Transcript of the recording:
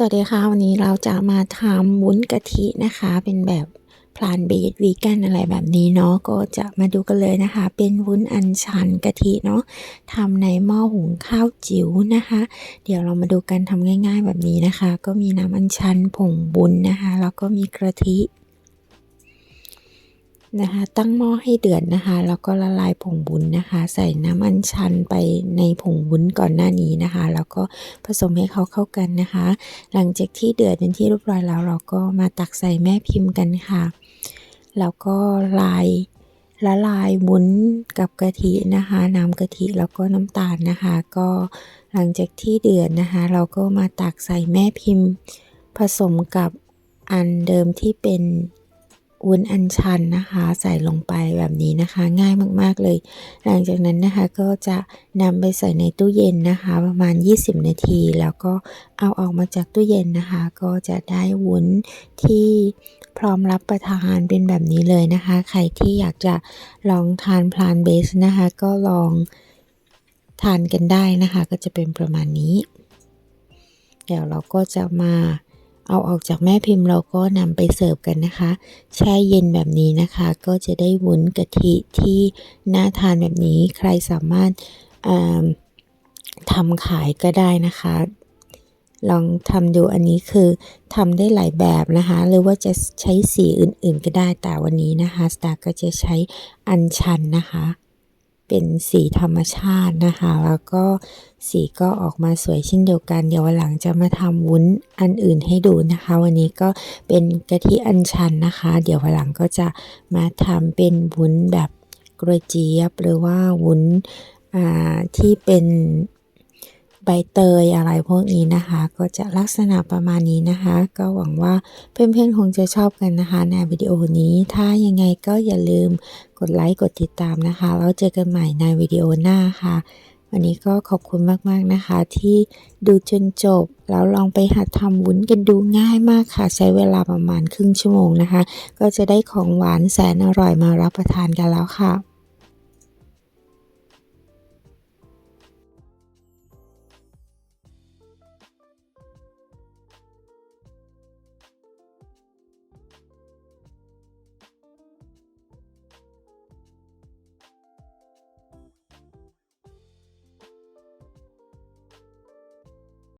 สวัสดีค่ะ วันนี้เราจะมาทำวุ้นกะทินะคะ เป็นแบบพลานเบสวีแกนอะไรแบบนี้เนาะก็จะมาดูกันเลยนะคะ เป็นวุ้นอัญชันกะทิเนาะทำในหม้อหุงข้าวจิ๋วนะคะ เดี๋ยวเรามาดูกันทำง่าย ๆแบบนี้นะคะ ก็มีน้ำอัญชันผงบุญนะคะ แล้วก็มีกะทิ นะคะ ตั้งหม้อให้เดือดนะคะ แล้วก็ละลายผงวุ้นนะคะ ใส่น้ำอัญชันไปในผงวุ้นก่อนหน้านี้นะคะ แล้วก็ผสมให้เขาเข้ากันนะคะ หลังจากที่เดือดเป็นที่เรียบร้อยแล้วเราก็มาตักใส่แม่พิมพ์กันค่ะ แล้วก็ลายละลายวุ้นกับกะทินะคะ น้ำกะทิแล้วก็น้ำตาลนะคะ ก็หลังจากที่เดือดนะคะ เราก็มาตักใส่แม่พิมพ์ ผสมกับอันเดิมที่เป็น วุ้นอัญชันนะคะ ใส่ลงไปแบบนี้นะคะ ง่ายมากๆเลย หลังจากนั้นนะคะก็จะนำไปใส่ในตู้เย็นนะคะ ประมาณ 20 นาที แล้วก็เอาออกมาจากตู้เย็นนะคะ ก็จะได้วุ้นที่พร้อมรับประทานเป็นแบบนี้เลยนะคะ ใครที่อยากจะลองทานพลานเบสนะคะ ก็ลองทานกันได้นะคะ ก็จะเป็นประมาณนี้ เดี๋ยวเราก็จะมา เอาออกจากแม่พิมพ์เราก็นำไปเสิร์ฟกันนะคะ แช่เย็นแบบนี้นะคะ ก็จะได้วุ้นกะทิที่น่าทานแบบนี้ ใครสามารถทำขายก็ได้นะคะ ลองทำดูอันนี้คือทำได้หลายแบบนะคะ หรือว่าจะใช้สีอื่นๆก็ได้แต่วันนี้นะคะ สตาร์ก็จะใช้อัญชันนะคะ เป็นสีธรรมชาตินะคะ แล้วก็สีก็ออกมาสวยเช่นเดียวกัน เดี๋ยววันหลังจะมาทำวุ้นอันอื่นให้ดูนะคะ วันนี้ก็เป็นกะทิอัญชันนะคะ เดี๋ยววันหลังก็จะมาทำเป็นวุ้นแบบกระเจี๊ยบหรือว่าวุ้นที่เป็น ใบเตยอะไรพวกนี้นะคะ ก็จะลักษณะประมาณนี้นะคะ ก็หวังว่าเพื่อนๆคงจะชอบกันนะคะ ในวิดีโอนี้ถ้ายังไงก็อย่าลืมกดไลค์กดติดตามนะคะแล้วเจอกันใหม่ในวิดีโอหน้าค่ะ วันนี้ก็ขอบคุณมากๆนะคะ ที่ดูจนจบ แล้วลองไปหัดทำวุ้นกันดูง่ายมากค่ะ ใช้เวลาประมาณครึ่งชั่วโมงนะคะ ก็จะได้ของหวานแสนอร่อยมารับประทานกันแล้วค่ะ